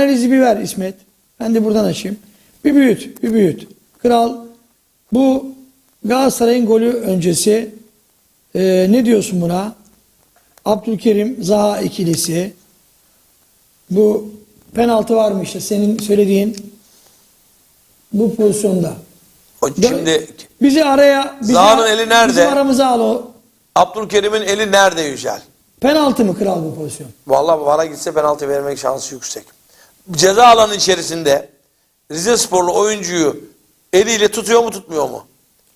Analizi bir ver İsmet. Ben de buradan açayım. Bir büyüt, bir büyüt. Kral bu Galatasaray'ın golü öncesi e, ne diyorsun buna? Abdülkerim Zaha ikilisi. Bu penaltı var mı işte senin söylediğin bu pozisyonda. O Şimdi Bizi araya bizi, Zaha'nın eli nerede? Bizim aramıza al o. Abdülkerim'in eli nerede Yücel? Penaltı mı kral bu pozisyon? Vallahi vara gitse penaltı vermek şansı yüksek. Ceza alanı içerisinde Rize Sporlu oyuncuyu eliyle tutuyor mu tutmuyor mu?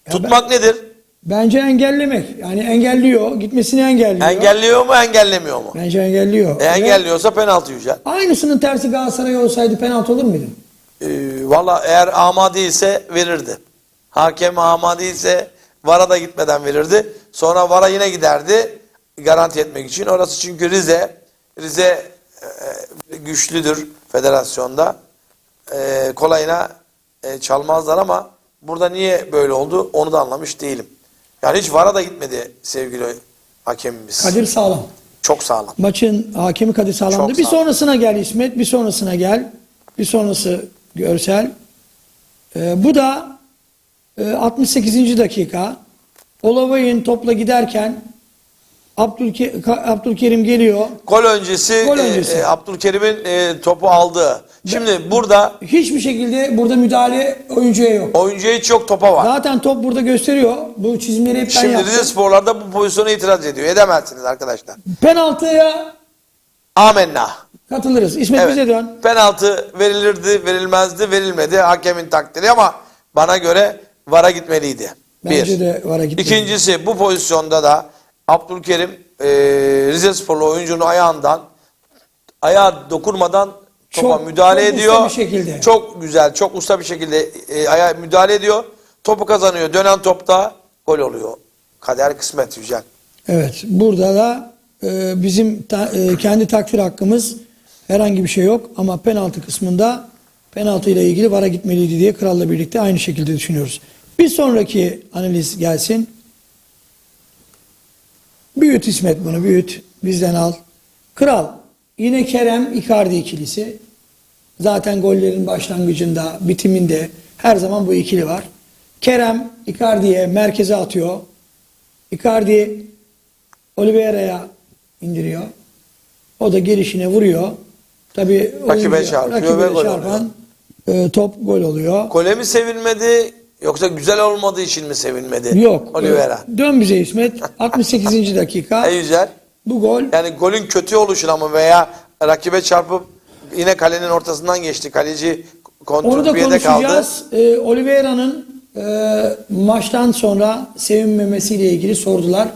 Ya Tutmak nedir? Bence engellemek. Yani engelliyor. Gitmesini engelliyor. Engelliyor mu engellemiyor mu? Bence engelliyor. E, engelliyorsa penaltı Yücel. Aynısının tersi Galatasaray olsaydı penaltı olur muydu? Ee, Valla eğer ama değilse verirdi. Hakem ama değilse VAR'a da gitmeden verirdi. Sonra VAR'a yine giderdi garanti etmek için. Orası çünkü Rize. Rize e, güçlüdür federasyonda. E, kolayına e, çalmazlar ama burada niye böyle oldu onu da anlamış değilim. Yani hiç VAR'a da gitmedi sevgili hakemimiz. Kadir Sağlam. Çok sağlam. Maçın hakemi Kadir Sağlam'dı. Çok Bir sağlam. sonrasına gel İsmet. Bir sonrasına gel. Bir sonrası görsel. Ee, bu da e, 68. dakika. Olavay'ın topla giderken Abdülke, Abdülkerim geliyor. Gol öncesi, Gol e, öncesi. e, Abdülkerim'in e, topu aldı. Şimdi burada Hiçbir şekilde burada müdahale oyuncuya yok. oyuncuya hiç yok topa var. Zaten top burada gösteriyor. Bu çizimleri hep ben Şimdi yaptım. Rize Sporlar da bu pozisyona itiraz ediyor. Edemezsiniz arkadaşlar. Penaltıya Amenna. katılırız. İsmet bize dön. Penaltı verilirdi, verilmezdi, verilmedi. Hakemin takdiri ama bana göre VAR'a gitmeliydi. Bence Bir. de VAR'a gitmeliydi. İkincisi bu pozisyonda da Abdülkerim e, Rize Sporlu oyuncunun ayağından ayağa dokunmadan topa Çok- müdahale çok usta ediyor. bir şekilde. Çok güzel, çok usta bir şekilde e, ayağa müdahale ediyor. Topu kazanıyor. Dönen topta gol oluyor. Kader kısmet Yücel. Evet. Burada da e, bizim ta- e, kendi takdir hakkımız herhangi bir şey yok. Ama penaltı kısmında penaltı ile ilgili VAR'a gitmeliydi diye kralla birlikte aynı şekilde düşünüyoruz. Bir sonraki analiz gelsin. Büyüt İsmet bunu büyüt. Bizden al. Kral. Yine Kerem Icardi ikilisi. Zaten gollerin başlangıcında, bitiminde her zaman bu ikili var. Kerem Icardi'ye merkeze atıyor. Icardi Oliveira'ya indiriyor. O da gelişine vuruyor. Tabii Rakibe çarpıyor rakibe ve de gol çarpan, e, top gol oluyor. Gole mi sevinmedi yoksa güzel olmadığı için mi sevinmedi? Yok. Oliveira. Dön bize İsmet. 68. dakika. E Yücel. Bu gol Yani golün kötü oluşuna mı veya rakibe çarpıp yine kalenin ortasından geçti. Kaleci Onu da kontrol bir yerde kaldı. konuşacağız. Ee, Oliveira'nın e, maçtan sonra sevinmemesiyle ilgili sordular.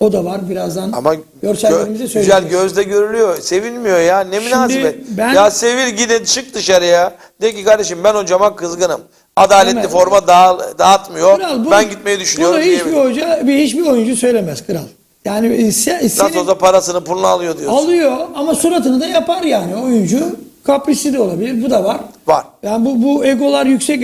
O da var birazdan. Ama görsellerimizi gö- söyleyeceğiz. güzel gözde görülüyor. Sevinmiyor ya. Ne münasebet. ben- Ya sevil gidin çık dışarıya. De ki kardeşim ben hocama kızgınım. Adaletli Hemen. forma dağ- dağıtmıyor. Kral, bunu- ben gitmeyi düşünüyorum Bunu hiçbir hoca, bir hiçbir oyuncu söylemez kral. Yani e, se, Nasıl senin olsa parasını pulunu alıyor diyorsun. alıyor ama suratını da yapar yani oyuncu. Kaprisli de olabilir. Bu da var. Var. Yani bu bu egolar yüksek